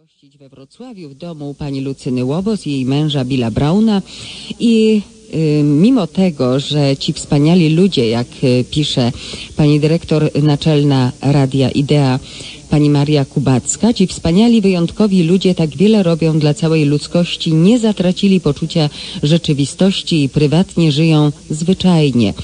gościć we Wrocławiu w domu pani Lucyny Łobos i jej męża Billa Brauna. I y, mimo tego, że ci wspaniali ludzie, jak y, pisze pani dyrektor naczelna Radia Idea, pani Maria Kubacka, ci wspaniali, wyjątkowi ludzie tak wiele robią dla całej ludzkości, nie zatracili poczucia rzeczywistości i prywatnie żyją zwyczajnie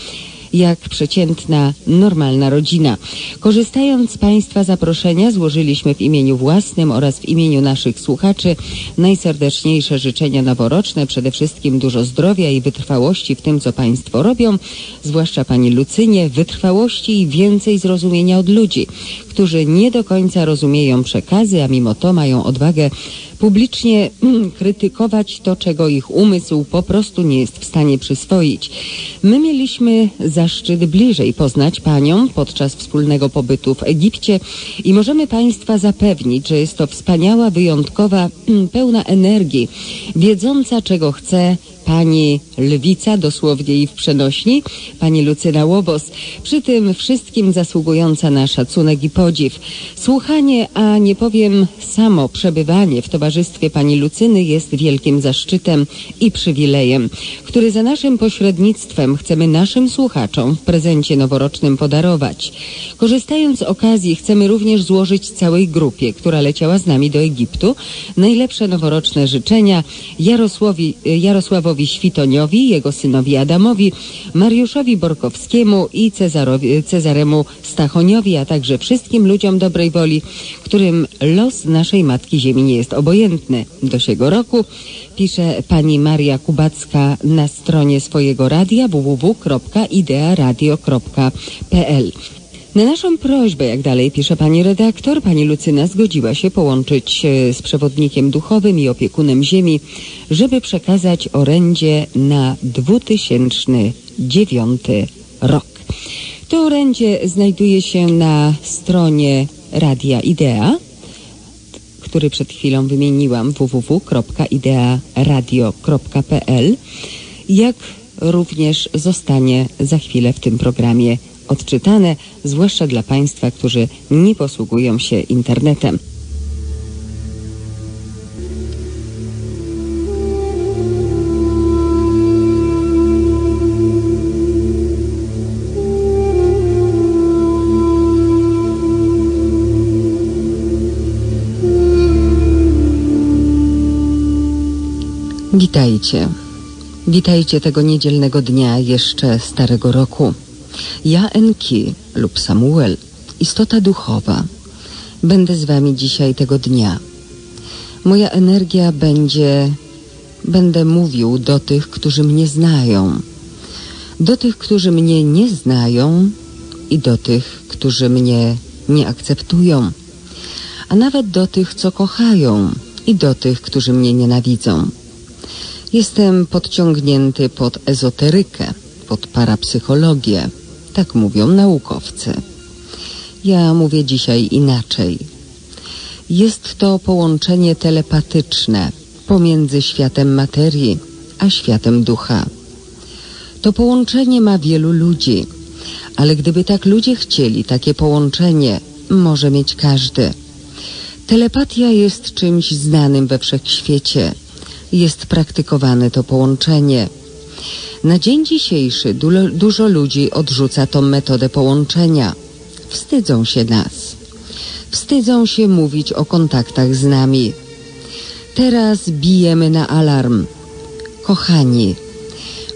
jak przeciętna, normalna rodzina. Korzystając z Państwa zaproszenia, złożyliśmy w imieniu własnym oraz w imieniu naszych słuchaczy najserdeczniejsze życzenia noworoczne, przede wszystkim dużo zdrowia i wytrwałości w tym, co Państwo robią, zwłaszcza Pani Lucynie, wytrwałości i więcej zrozumienia od ludzi, którzy nie do końca rozumieją przekazy, a mimo to mają odwagę publicznie krytykować to, czego ich umysł po prostu nie jest w stanie przyswoić. My mieliśmy zaszczyt bliżej poznać Panią podczas wspólnego pobytu w Egipcie i możemy Państwa zapewnić, że jest to wspaniała, wyjątkowa, pełna energii, wiedząca czego chce pani lwica, dosłownie i w przenośni, pani Lucyna Łobos, przy tym wszystkim zasługująca na szacunek i podziw. Słuchanie, a nie powiem samo przebywanie w towarzystwie pani Lucyny jest wielkim zaszczytem i przywilejem, który za naszym pośrednictwem chcemy naszym słuchaczom w prezencie noworocznym podarować. Korzystając z okazji chcemy również złożyć całej grupie, która leciała z nami do Egiptu, najlepsze noworoczne życzenia Jarosławi, Jarosławowi Świtoniowi, jego synowi Adamowi, Mariuszowi Borkowskiemu i Cezarowi, Cezaremu Stachoniowi, a także wszystkim ludziom dobrej woli, którym los naszej Matki Ziemi nie jest obojętny. Do siego roku pisze pani Maria Kubacka na stronie swojego radia www.idearadio.pl. Na naszą prośbę, jak dalej pisze pani redaktor, pani Lucyna zgodziła się połączyć e, z przewodnikiem duchowym i opiekunem ziemi, żeby przekazać orędzie na 2009 rok. To orędzie znajduje się na stronie Radia Idea, który przed chwilą wymieniłam www.idearadio.pl, jak również zostanie za chwilę w tym programie odczytane, zwłaszcza dla Państwa, którzy nie posługują się internetem. Witajcie. Witajcie tego niedzielnego dnia jeszcze starego roku. Ja Enki lub Samuel, istota duchowa, będę z wami dzisiaj tego dnia. Moja energia będzie, będę mówił do tych, którzy mnie znają, do tych, którzy mnie nie znają i do tych, którzy mnie nie akceptują, a nawet do tych, co kochają i do tych, którzy mnie nienawidzą. Jestem podciągnięty pod ezoterykę, pod parapsychologię, tak mówią naukowcy. Ja mówię dzisiaj inaczej. Jest to połączenie telepatyczne pomiędzy światem materii a światem ducha. To połączenie ma wielu ludzi, ale gdyby tak ludzie chcieli, takie połączenie może mieć każdy. Telepatia jest czymś znanym we wszechświecie. Jest praktykowane to połączenie. Na dzień dzisiejszy du dużo ludzi odrzuca tą metodę połączenia. Wstydzą się nas. Wstydzą się mówić o kontaktach z nami. Teraz bijemy na alarm. Kochani,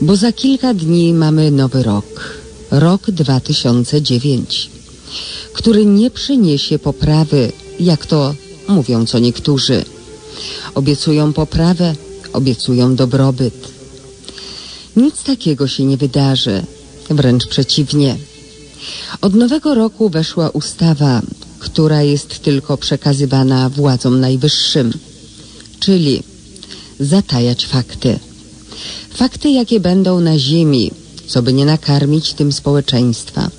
bo za kilka dni mamy nowy rok. Rok 2009, który nie przyniesie poprawy, jak to mówią co niektórzy. Obiecują poprawę, obiecują dobrobyt nic takiego się nie wydarzy, wręcz przeciwnie. Od nowego roku weszła ustawa, która jest tylko przekazywana władzom najwyższym, czyli zatajać fakty. Fakty, jakie będą na ziemi, co by nie nakarmić tym społeczeństwa.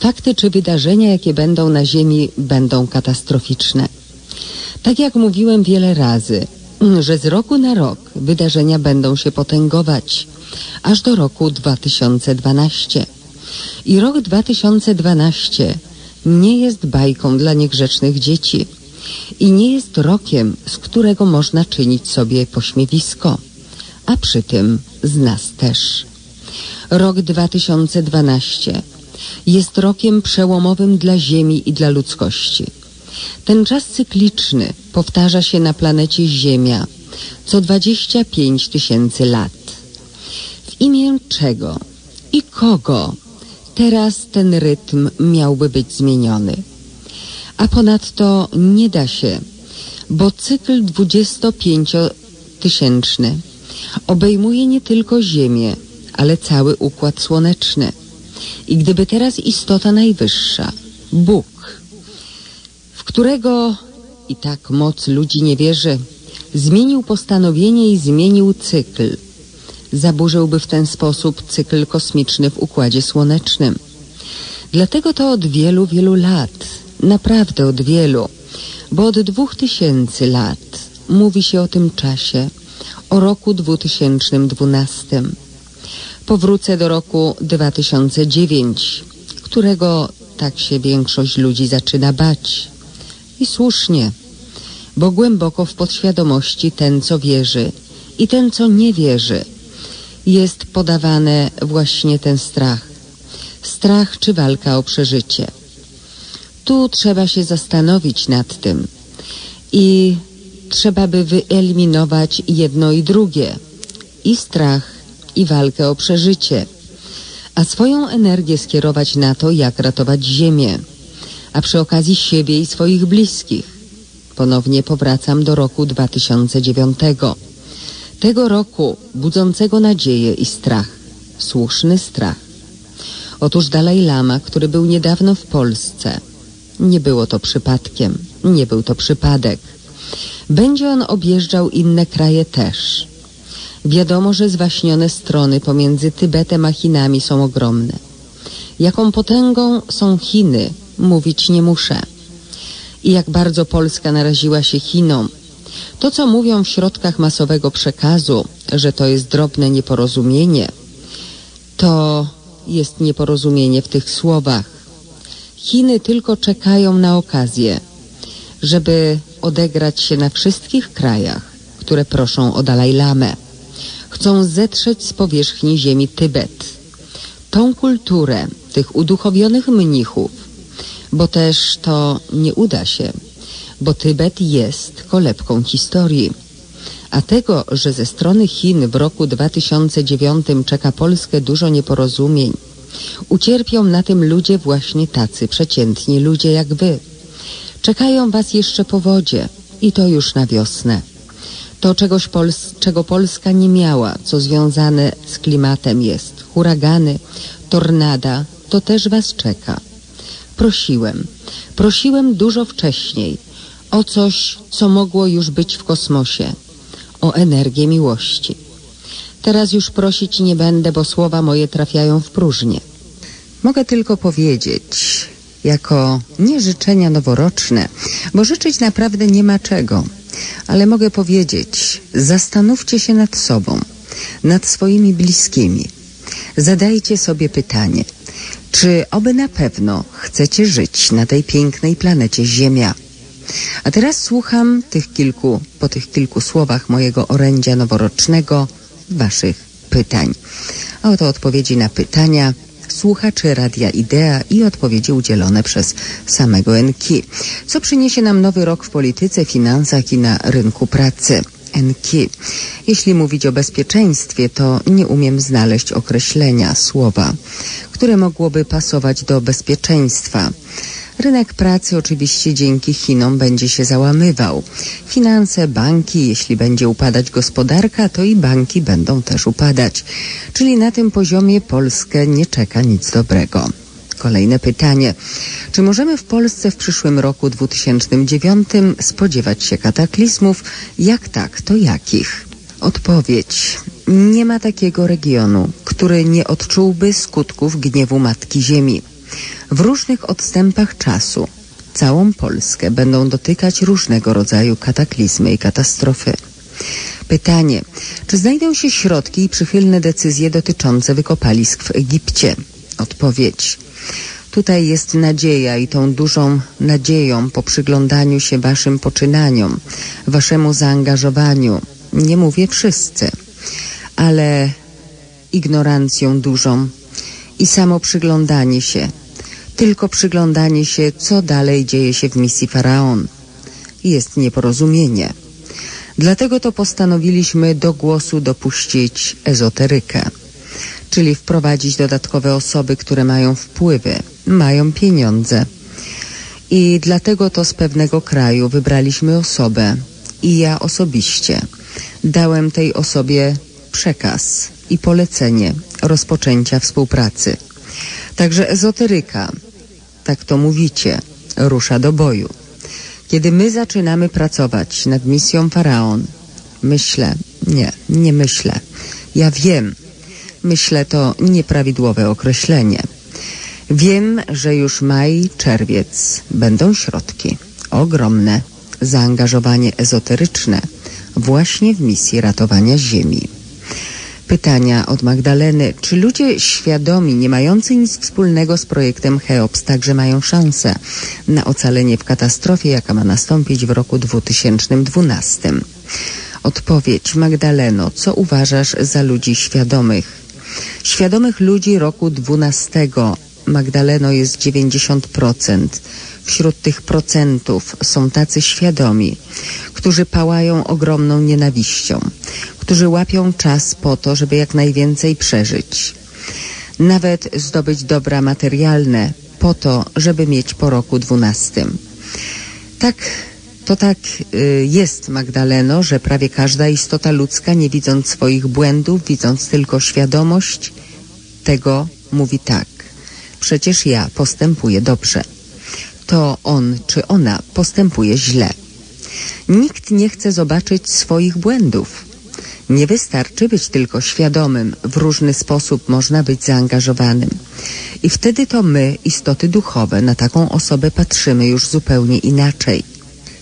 Fakty czy wydarzenia, jakie będą na ziemi, będą katastroficzne. Tak jak mówiłem wiele razy, że z roku na rok wydarzenia będą się potęgować aż do roku 2012. I rok 2012 nie jest bajką dla niegrzecznych dzieci. i nie jest rokiem, z którego można czynić sobie pośmiewisko, a przy tym z nas też. Rok 2012 jest rokiem przełomowym dla Ziemi i dla ludzkości. Ten czas cykliczny powtarza się na planecie Ziemia co 25 tysięcy lat. Imię czego i kogo teraz ten rytm miałby być zmieniony? A ponadto nie da się, bo cykl 25-tysięczny obejmuje nie tylko Ziemię, ale cały Układ Słoneczny. I gdyby teraz istota najwyższa, Bóg, w którego i tak moc ludzi nie wierzy, zmienił postanowienie i zmienił cykl, zaburzyłby w ten sposób cykl kosmiczny w Układzie Słonecznym. Dlatego to od wielu, wielu lat, naprawdę od wielu, bo od dwóch tysięcy lat mówi się o tym czasie, o roku 2012. Powrócę do roku 2009, którego tak się większość ludzi zaczyna bać. I słusznie, bo głęboko w podświadomości ten, co wierzy i ten, co nie wierzy, jest podawane właśnie ten strach. Strach czy walka o przeżycie. Tu trzeba się zastanowić nad tym i trzeba by wyeliminować jedno i drugie. I strach, i walkę o przeżycie. A swoją energię skierować na to, jak ratować ziemię, a przy okazji siebie i swoich bliskich. Ponownie powracam do roku 2009. Tego roku budzącego nadzieję i strach. Słuszny strach. Otóż Dalaj Lama, który był niedawno w Polsce, nie było to przypadkiem, nie był to przypadek. Będzie on objeżdżał inne kraje też. Wiadomo, że zwaśnione strony pomiędzy Tybetem a Chinami są ogromne. Jaką potęgą są Chiny, mówić nie muszę. I jak bardzo Polska naraziła się Chinom. To, co mówią w środkach masowego przekazu, że to jest drobne nieporozumienie, to jest nieporozumienie w tych słowach. Chiny tylko czekają na okazję, żeby odegrać się na wszystkich krajach, które proszą o Dalajlamę. Chcą zetrzeć z powierzchni ziemi Tybet. Tą kulturę tych uduchowionych mnichów, bo też to nie uda się, bo Tybet jest kolebką historii. A tego, że ze strony Chin w roku 2009 czeka Polskę dużo nieporozumień, ucierpią na tym ludzie właśnie tacy przeciętni ludzie jak wy. Czekają was jeszcze powodzie i to już na wiosnę. To czegoś Pols czego Polska nie miała, co związane z klimatem jest. Huragany, tornada, to też was czeka. Prosiłem, prosiłem dużo wcześniej o coś, co mogło już być w kosmosie, o energię miłości. Teraz już prosić nie będę, bo słowa moje trafiają w próżnię. Mogę tylko powiedzieć, jako nie życzenia noworoczne, bo życzyć naprawdę nie ma czego, ale mogę powiedzieć, zastanówcie się nad sobą, nad swoimi bliskimi. Zadajcie sobie pytanie, czy oby na pewno chcecie żyć na tej pięknej planecie Ziemia? A teraz słucham tych kilku, po tych kilku słowach mojego orędzia noworocznego, waszych pytań. A oto odpowiedzi na pytania słuchaczy Radia Idea i odpowiedzi udzielone przez samego Enki. Co przyniesie nam nowy rok w polityce, finansach i na rynku pracy? Enki. Jeśli mówić o bezpieczeństwie, to nie umiem znaleźć określenia, słowa, które mogłoby pasować do bezpieczeństwa. Rynek pracy oczywiście dzięki Chinom będzie się załamywał. Finanse, banki, jeśli będzie upadać gospodarka, to i banki będą też upadać. Czyli na tym poziomie Polskę nie czeka nic dobrego. Kolejne pytanie. Czy możemy w Polsce w przyszłym roku 2009 spodziewać się kataklizmów? Jak tak, to jakich? Odpowiedź. Nie ma takiego regionu, który nie odczułby skutków gniewu Matki Ziemi. W różnych odstępach czasu całą Polskę będą dotykać różnego rodzaju kataklizmy i katastrofy. Pytanie, czy znajdą się środki i przychylne decyzje dotyczące wykopalisk w Egipcie? Odpowiedź. Tutaj jest nadzieja i tą dużą nadzieją po przyglądaniu się waszym poczynaniom, waszemu zaangażowaniu. Nie mówię wszyscy, ale ignorancją dużą i samo przyglądanie się, tylko przyglądanie się, co dalej dzieje się w misji Faraon. Jest nieporozumienie. Dlatego to postanowiliśmy do głosu dopuścić ezoterykę, czyli wprowadzić dodatkowe osoby, które mają wpływy, mają pieniądze. I dlatego to z pewnego kraju wybraliśmy osobę i ja osobiście dałem tej osobie przekaz i polecenie rozpoczęcia współpracy. Także ezoteryka, tak to mówicie, rusza do boju. Kiedy my zaczynamy pracować nad misją Faraon, myślę, nie, nie myślę, ja wiem, myślę to nieprawidłowe określenie. Wiem, że już maj, czerwiec będą środki, ogromne, zaangażowanie ezoteryczne właśnie w misji ratowania Ziemi. Pytania od Magdaleny. Czy ludzie świadomi, nie mający nic wspólnego z projektem Cheops, także mają szansę na ocalenie w katastrofie, jaka ma nastąpić w roku 2012? Odpowiedź Magdaleno. Co uważasz za ludzi świadomych? Świadomych ludzi roku 12 Magdaleno jest 90%. Wśród tych procentów są tacy świadomi, którzy pałają ogromną nienawiścią, którzy łapią czas po to, żeby jak najwięcej przeżyć. Nawet zdobyć dobra materialne po to, żeby mieć po roku dwunastym. Tak, to tak y, jest, Magdaleno, że prawie każda istota ludzka, nie widząc swoich błędów, widząc tylko świadomość, tego mówi tak. Przecież ja postępuję dobrze. To on czy ona postępuje źle. Nikt nie chce zobaczyć swoich błędów. Nie wystarczy być tylko świadomym, w różny sposób można być zaangażowanym. I wtedy to my, istoty duchowe, na taką osobę patrzymy już zupełnie inaczej.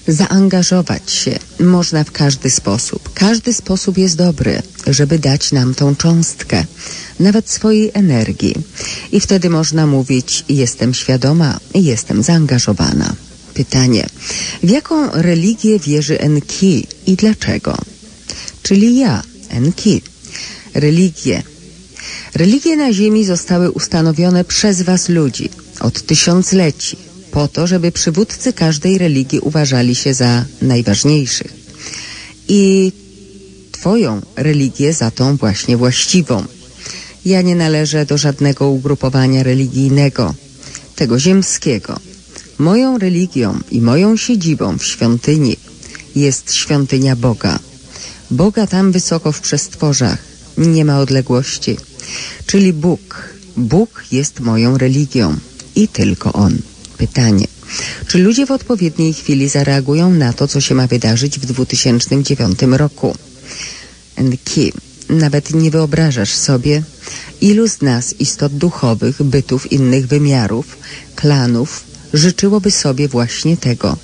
Zaangażować się można w każdy sposób. Każdy sposób jest dobry, żeby dać nam tą cząstkę, nawet swojej energii. I wtedy można mówić, jestem świadoma, jestem zaangażowana. Pytanie, w jaką religię wierzy Enki i dlaczego? Czyli ja, Enki. Religie. Religie na ziemi zostały ustanowione przez was ludzi od tysiącleci po to, żeby przywódcy każdej religii uważali się za najważniejszych. I twoją religię za tą właśnie właściwą. Ja nie należę do żadnego ugrupowania religijnego, tego ziemskiego. Moją religią i moją siedzibą w świątyni jest świątynia Boga. Boga tam wysoko w przestworzach, nie ma odległości. Czyli Bóg. Bóg jest moją religią i tylko On. Pytanie. Czy ludzie w odpowiedniej chwili zareagują na to, co się ma wydarzyć w 2009 roku? Kim? Nawet nie wyobrażasz sobie, ilu z nas, istot duchowych, bytów innych wymiarów, klanów, życzyłoby sobie właśnie tego,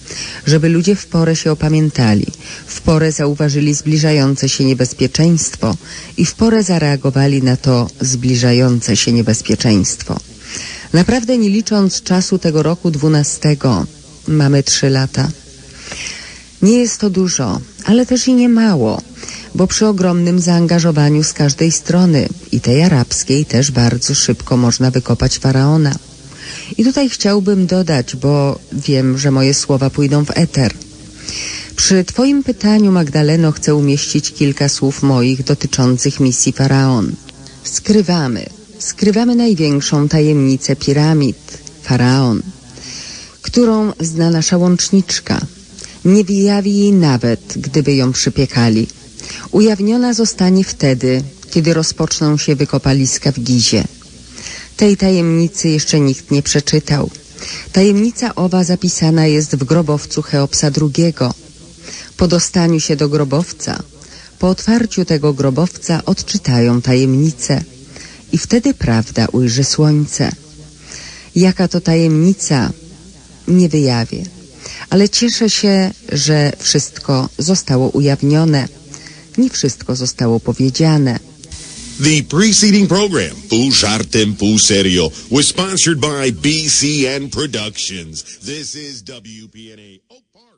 żeby ludzie w porę się opamiętali, w porę zauważyli zbliżające się niebezpieczeństwo i w porę zareagowali na to zbliżające się niebezpieczeństwo. Naprawdę nie licząc czasu tego roku dwunastego, mamy trzy lata. Nie jest to dużo, ale też i nie mało, bo przy ogromnym zaangażowaniu z każdej strony, i tej arabskiej też bardzo szybko można wykopać faraona. I tutaj chciałbym dodać, bo wiem, że moje słowa pójdą w eter. Przy Twoim pytaniu, Magdaleno, chcę umieścić kilka słów moich dotyczących misji Faraon. Skrywamy, skrywamy największą tajemnicę piramid, Faraon, którą zna nasza łączniczka. Nie wyjawi jej nawet, gdyby ją przypiekali. Ujawniona zostanie wtedy, kiedy rozpoczną się wykopaliska w Gizie. Tej tajemnicy jeszcze nikt nie przeczytał. Tajemnica owa zapisana jest w grobowcu Cheopsa II. Po dostaniu się do grobowca, po otwarciu tego grobowca odczytają tajemnicę i wtedy prawda ujrzy słońce. Jaka to tajemnica, nie wyjawię, ale cieszę się, że wszystko zostało ujawnione, nie wszystko zostało powiedziane. The preceding program, Pół Żartem, Pół Serio, was sponsored by BCN Productions. This is WPNA. Park.